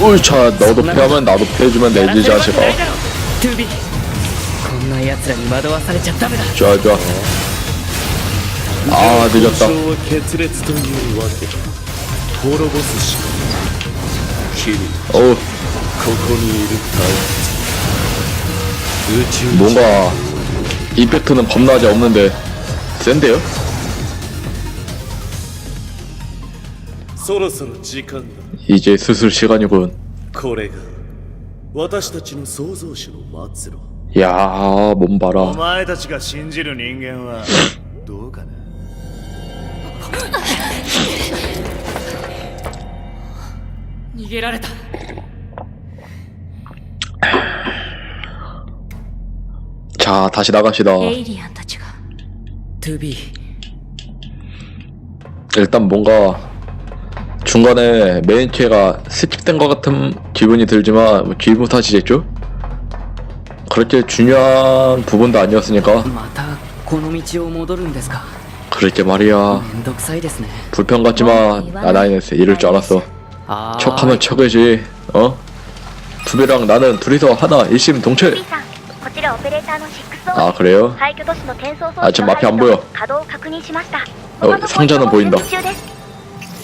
으차 너도 피하면 나도 피해주면 되지 이 자식아 トゥービーこんな奴らに惑わされちゃダメだ 좋아 좋아 아 늦었다 交渉は決裂というわけだ滅ぼすしかない君 어우 ここにいるタイ宇宙人 뭔가 이펙트는 범낮이 없는데 센데요? そろそろ時間だ 이제 슬슬 시간이군 これが私たちの創造主の末路 야, 몸 お 봐라. 前たちが信じる人間はどうかな逃げられた 자, 다시 나갑시다. エイリアンたちがトゥービー 일단 뭔가 중간에 메인 캐가 스킵된 것 같은 기분이 들지만 뭐 기분 탓이겠죠? 그렇게 중요한 부분도 아니었으니까 またこの道を戻るんですか 그렇게 말이야 めんどくさいですね 불편 같지만 아 나이네스 이럴 줄 알았어 あー 척하면 척이지 어? 두배랑 나는 둘이서 하나 일심 동체 さんこちらオペレーターの6 아 그래요? 廃墟都市の転送装置 아, 저 앞에 안 보여. 稼働を確認しました 어, 상자는 보인다. 中です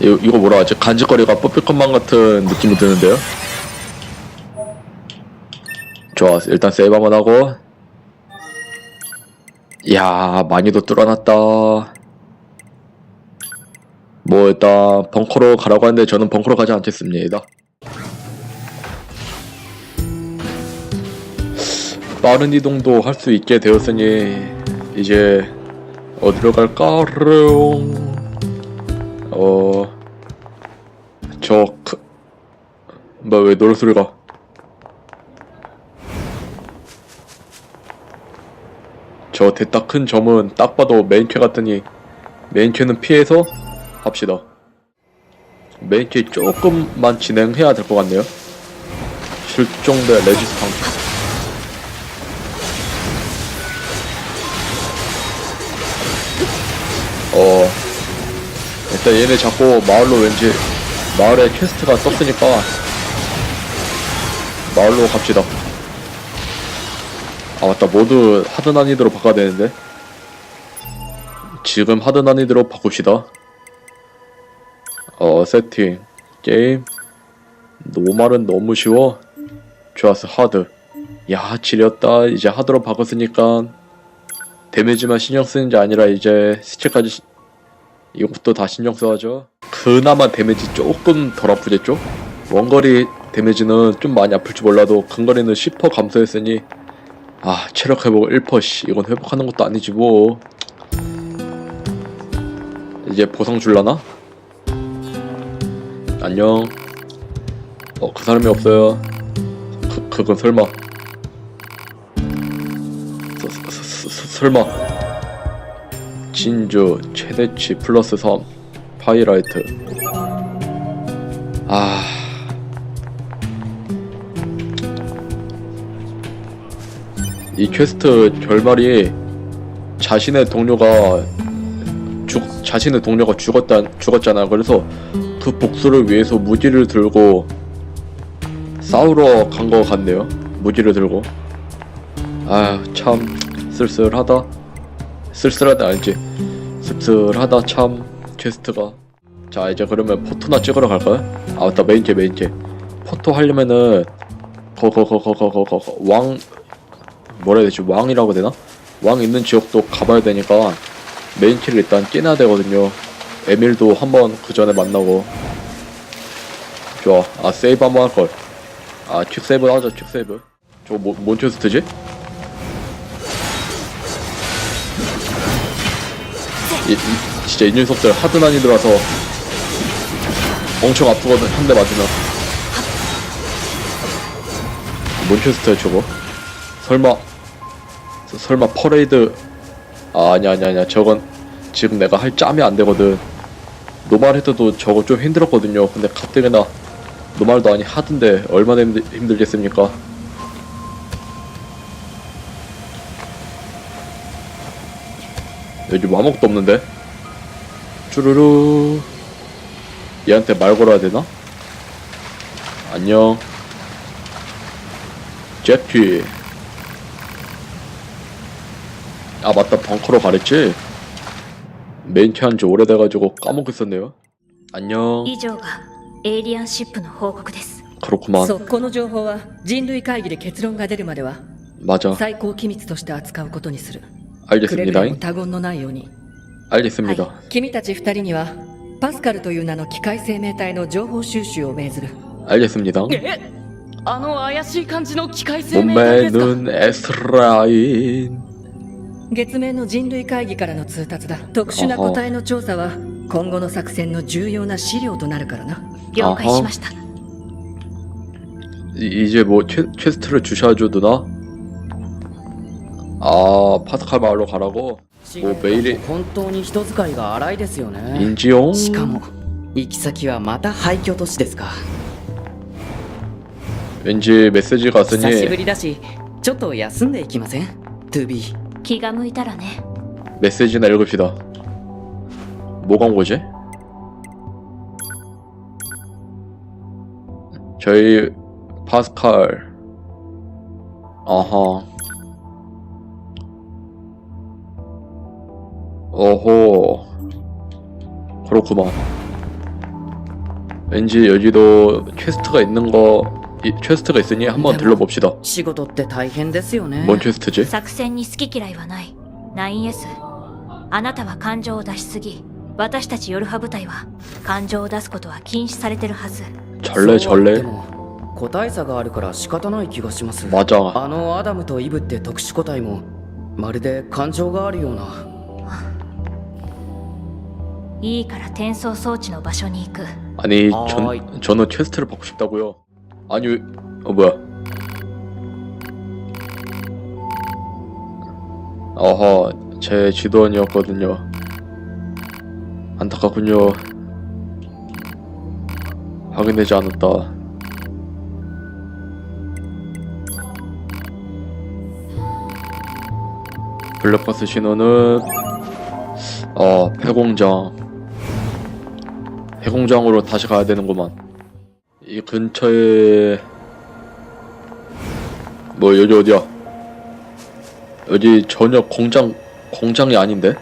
이거, 이거 뭐라 하지? 간직거리가 뽑힐 것만 같은 느낌이 드는데요? 좋아 일단 세이브 한번 하고 이야 많이도 뚫어놨다 뭐 일단 벙커로 가라고 하는데 저는 벙커로 가지 않겠습니다 빠른 이동도 할 수 있게 되었으니 이제 어디로 갈까요? 어, 뭐, 왜 노래소리가? 저 대딱 큰 점은 딱 봐도 메인캐 같더니 메인캐는 피해서 합시다. 메인캐 조금만 진행해야 될 것 같네요. 실종대 레지스탕. 어 일단 얘네 잡고 마을로 왠지 마을에 퀘스트가 떴으니까 마을로 갑시다. 아 맞다. 모두 하드 난이도로 바꿔야 되는데. 지금 하드 난이도로 바꿉시다. 어 세팅 게임. 노말은 너무 쉬워. 좋았어 하드. 야 지렸다. 이제 하드로 바꿨으니까 데미지만 신경 쓰는 게 아니라 이제 스킬까지 시- 이것도 다 신경 써야죠. 그나마 데미지 조금 덜 아프겠죠? 원거리 데미지는 좀 많이 아플지 몰라도 근거리는 10% 감소했으니 아 체력 회복 1% 씨, 이건 회복하는 것도 아니지 뭐. 이제 보상 줄라나? 안녕. 어 그 사람이 없어요. 그, 그건 설마. 서, 서, 서, 서, 설마. 진주 최대치 플러스 3 파이라이트 이 퀘스트 결말이 자신의 동료가 죽 자신의 동료가 죽었다 죽었잖아. 그래서 그 복수를 위해서 무기를 들고 싸우러 간 거 같네요. 무기를 들고. 아 참 쓸쓸하다. 쓸쓸하다 알지? 씁쓸하다 참 퀘스트가. 자 이제 그러면 포토나 찍으러 갈까요? 아 맞다 메인캐 메인캐 포토 하려면은 거거거거거거거 왕 뭐라 해야 되지 왕이라고 되나? 왕 있는 지역도 가봐야 되니까 메인 키를 일단 깨놔야 되거든요. 에밀도 한번 그 전에 만나고 좋아. 아 세이브 한번 할 걸. 아 퀵 세이브 하자 퀵 세이브. 저거 뭐, 뭔 퀘스트지? 이, 이, 진짜 이 녀석들 하드 난이들어서 엄청 아프거든 한 대 맞으면 뭔 퀘스트야 저거? 설마 서- 설마 퍼레이드 아 아니야 아니야 아니야. 저건 지금 내가 할 짬이 안 되거든. 노말 헤드도 저거 좀 힘들었거든요. 근데 가뜩이나 노말도 아니 하드인데 얼마나 힘들, 힘들겠습니까? 여기 마목도 없는데? 쭈루루 얘한테 말 걸어야 되나? 안녕. 제피 아 맞다 벙커로 가랬지? 메인키 한지 오래돼가지고 까먹고 있었네요 안녕 以上がエイリアンシップの報告です 그렇구만 そうこの情報は人類会議で結論が出るまでは 맞아 最高機密として扱うことにするくれぐ 알겠습니다 れも他言のないように 알겠습니다 君たち二人にはパスカルという名の機械生命体の情報収集を命ずる 알겠습니다 えあの怪しい感じの機械生命体ですか 몸매는 에스라인 月面の人類会議からの通達だ特殊な個体の調査は今後の作戦の重要な資料となるからな了解しました 이- 이제 뭐 퀘, 퀘스트를 주셔야죠 누나? 아 파스칼 마을로 가라고? 뭐 메일이 本当に人使いが荒いですよね 인지용? しかも行き先はまた廃墟都市ですか 왠지 메시지가 久しぶ 왔으니 りだしちょっと休んでいきません 2B 気が向いたらね 메시지나 읽읍시다 뭐가 온 거지? 저희 파스칼 아하 어호 그렇구만 왠지 여기도 퀘스트가 있는 거 이, 퀘스트가 있으니 한번 들러봅시다 仕事って大変ですよね 뭔 퀘스트지? 作戦に好き嫌いはない 9S あなたは感情を出しすぎ私たちヨルハ部隊は感情を出すことは禁止されてるはず 절레 そうは言って 절레 も個体差があるから仕方ない気がします 맞아 あのアダムとイブって特殊個体もまるで感情があるようないいから転送装置の場所に行く 아니 아, 이- 전, 저는 퀘스트를 받고 싶다고요 아니 왜- 어 뭐야? 어허 제 지도원이었거든요. 안타깝군요. 확인되지 않았다. 블랙버스 신호는 어 폐공장. 폐공장으로 다시 가야 되는구만 이 근처에 뭐 여기 어디야 여기 전혀 공장 공장이 아닌데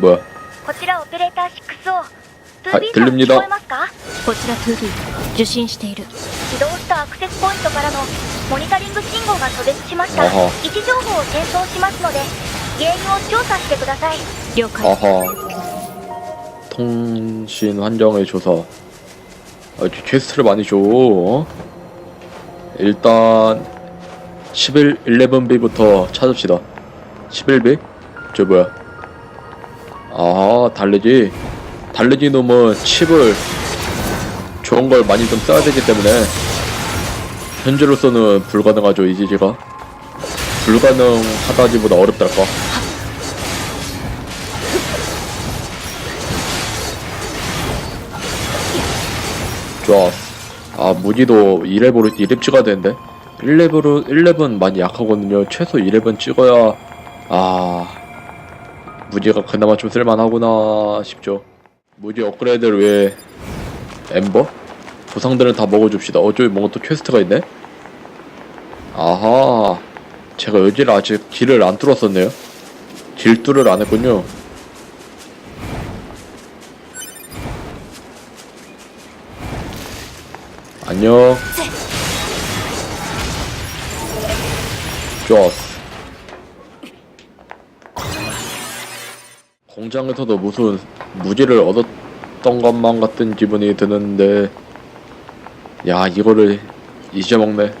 뭐야 こちらオペレーター 6O はい 2B さん 들립니다 聞こえますかこちら 2B 受信している起動したアクセスポイントからのモニタリング信号が途絶しましたあは位置情報を転送しますので原因を調査してください了解 아하 통신 환경의 조사 아, 퀘스트를 많이 줘. 어? 일단 11 11B부터 찾읍시다. 11B? 저 뭐야? 아 달래지. 달래지 놈은 칩을 좋은 걸 많이 좀 써야 되기 때문에 현재로서는 불가능하죠 이지지가. 불가능하다기보다 어렵달까 좋았어. 아, 무기도 2레벨로 2렙 찍어야 되는데. 1레벨은, 1렙은 많이 약하거든요. 최소 2렙은 찍어야, 아, 무기가 그나마 좀 쓸만하구나 싶죠. 무기 업그레이드를 위해, 엠버? 보상들은 다 먹어줍시다. 어, 저기 뭔가 또 퀘스트가 있네? 아하. 제가 여기를 아직 길을 안 뚫었었네요. 길뚫을 안 했군요. 안녕. 네. 좋았어. 공장에서도 무슨 무기를 얻었던 것만 같은 기분이 드는데 야 이거를 잊어먹네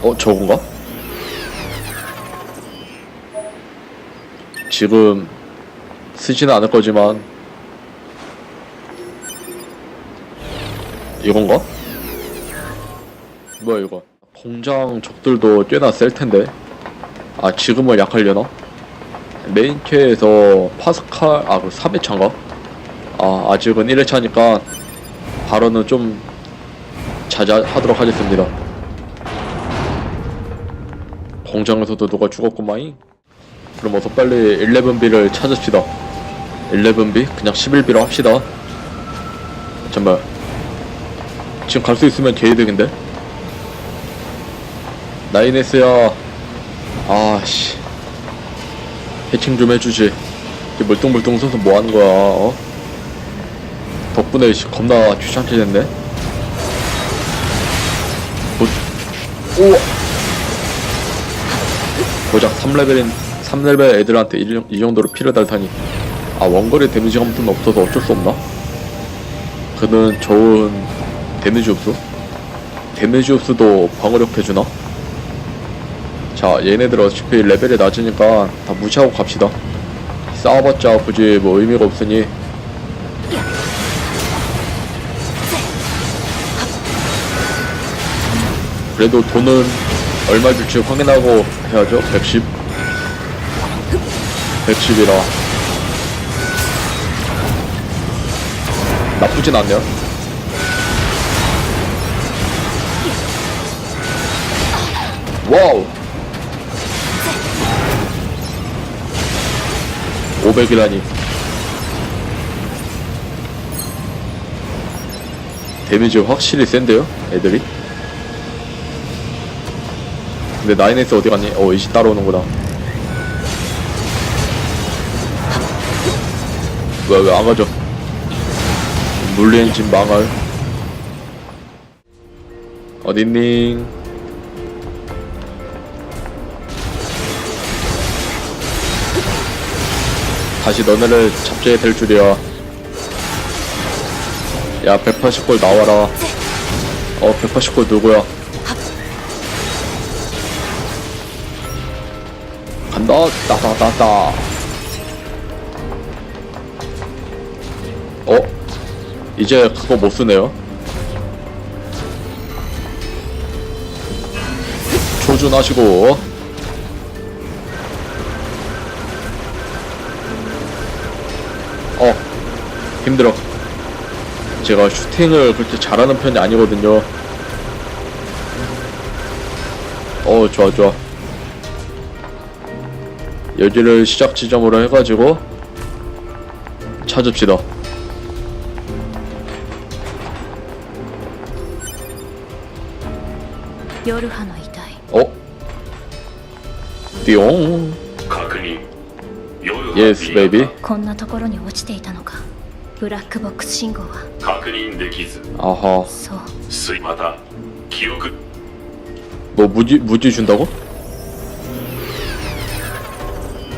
어 저건가? 지금 쓰지는 않을 거지만 이건가? 뭐야 이거 공장 적들도 꽤나 셀 텐데 아 지금은 약하려나? 메인캐에서 파스칼 아그 3회차인가? 아 아직은 1회차니까 발언은 좀 자제하도록 하겠습니다 공장에서도 누가 죽었구마잉 그럼 어서 빨리 11B를 찾읍시다 11B? 그냥 11B로 합시다 잠깐만 지금 갈 수 있으면 개이득인데? 나이네스야 아씨 해칭 좀 해주지 이렇게 물뚱물뚱 서서 뭐하는 거야 어? 덕분에 씨, 겁나 귀찮게 됐네 뭐, 우와 고작 3레벨인 3레벨 애들한테 이, 정도로 피를 달다니 아 원거리 데미지가 아무튼 없어서 어쩔 수 없나? 그는 좋은 데미지 흡수? 데미지 흡수도 방어력 해주나? 자 얘네들 어차피 레벨이 낮으니까 다 무시하고 갑시다. 싸워봤자 굳이 뭐 의미가 없으니. 그래도 돈은 얼마 줄지 확인하고 해야죠 110 110이라. 나쁘진 않네요 와우. 500이라니. 데미지 확실히 센데요 애들이? 근데 나인에스 어디 갔니? 어 이시 따라오는구나. 왜왜안 가죠? 물리엔진 망할. 어딨니 다시 너네를 잡게 될 줄이야. 야, 180골 나와라. 어, 180골 누구야? 간다, 따다다다. 어? 이제 그거 못 쓰네요. 조준하시고. 힘들어 제가 슈팅을 그렇게 잘하는 편이 아니거든요 어 좋아 좋아 여기를 시작 지점으로 해가지고 찾읍시다 夜派の遺体 어? 띠용 確認夜 예스 베이비 こんなところに落ちていたのか ブラックボックス信号は確認できず 아하 そうすいまた記憶 뭐 무지 무지 준다고?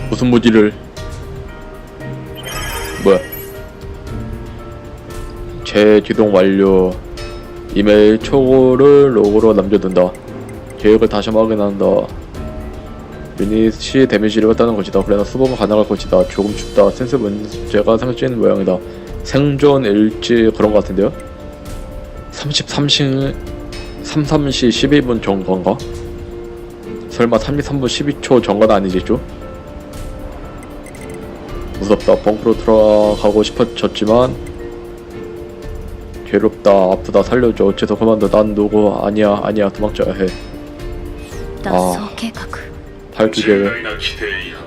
무슨 무지를 뭐야? 재기동 완료. 이메일 초고를 로고로 남겨둔다. 계획을 다시 확인한다. 유닛이 데미지를 받다는 것이다. 그러나 수복은 가능할 것이다. 조금 춥다. 센스 문제가 생긴 모양이다. 생존 일지 그런 것 같은데요? 33시 33시 12분 정건가? 설마 33분 12초 정건 아니겠죠? 무섭다. 벙크로 들어가고 싶어졌지만 괴롭다. 아프다. 살려줘. 어째서 그만둬. 난 누구 아니야. 아니야. 도망쳐야 해. 脱走計画 발기 重 계획. 大な規定違反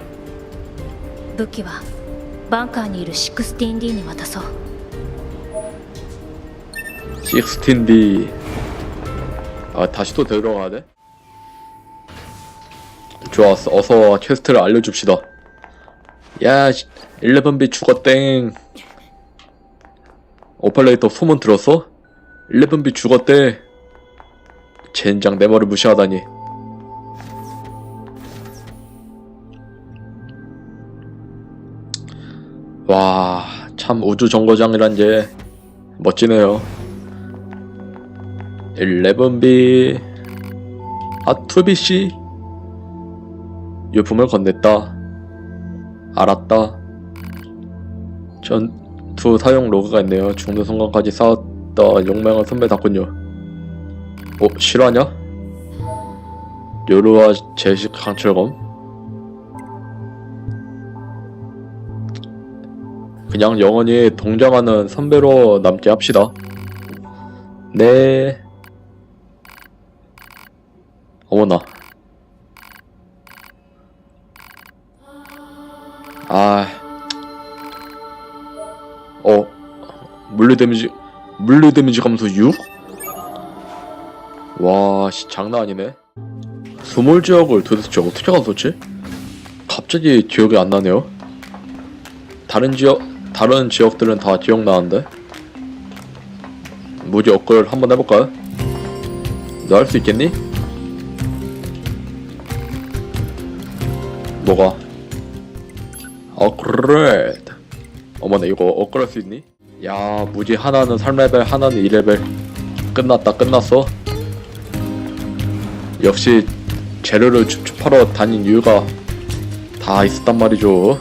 武器は バンカーにいる 16D に渡そう 16D. 아, 다시 또 데려가야 돼? 좋았어. 어서 퀘스트를 알려줍시다. 야, 11B 죽었땡. 오팔레이터 소문 들었어? 11B 죽었대. 젠장 내 말을 무시하다니. 와, 참 우주 정거장이란 게 멋지네요. 11B 아 2BC 유품을 건넸다. 알았다. 전투 사용 로그가 있네요. 죽는 순간까지 싸웠다. 용맹한 선배답군요. 어, 실화냐? 요루와 제식 강철검? 그냥 영원히 동정하는 선배로 남게 합시다. 네. 어머나. 아. 어. 물리 데미지, 물리 데미지 감소 6? 와, 씨, 장난 아니네. 스몰 지역을 도대체 어떻게 갔었지? 갑자기 기억이 안 나네요. 다른 지역, 다른 지역들은 다 기억나는데? 무지 업글 한번 해볼까요? 너 할 수 있겠니? 뭐가? 업그레이드 어머나 이거 업그레이드 할수 있니? 야 무지 하나는 3레벨 하나는 2레벨 끝났다 끝났어 역시 재료를 추출하러 다닌 이유가 다 있었단 말이죠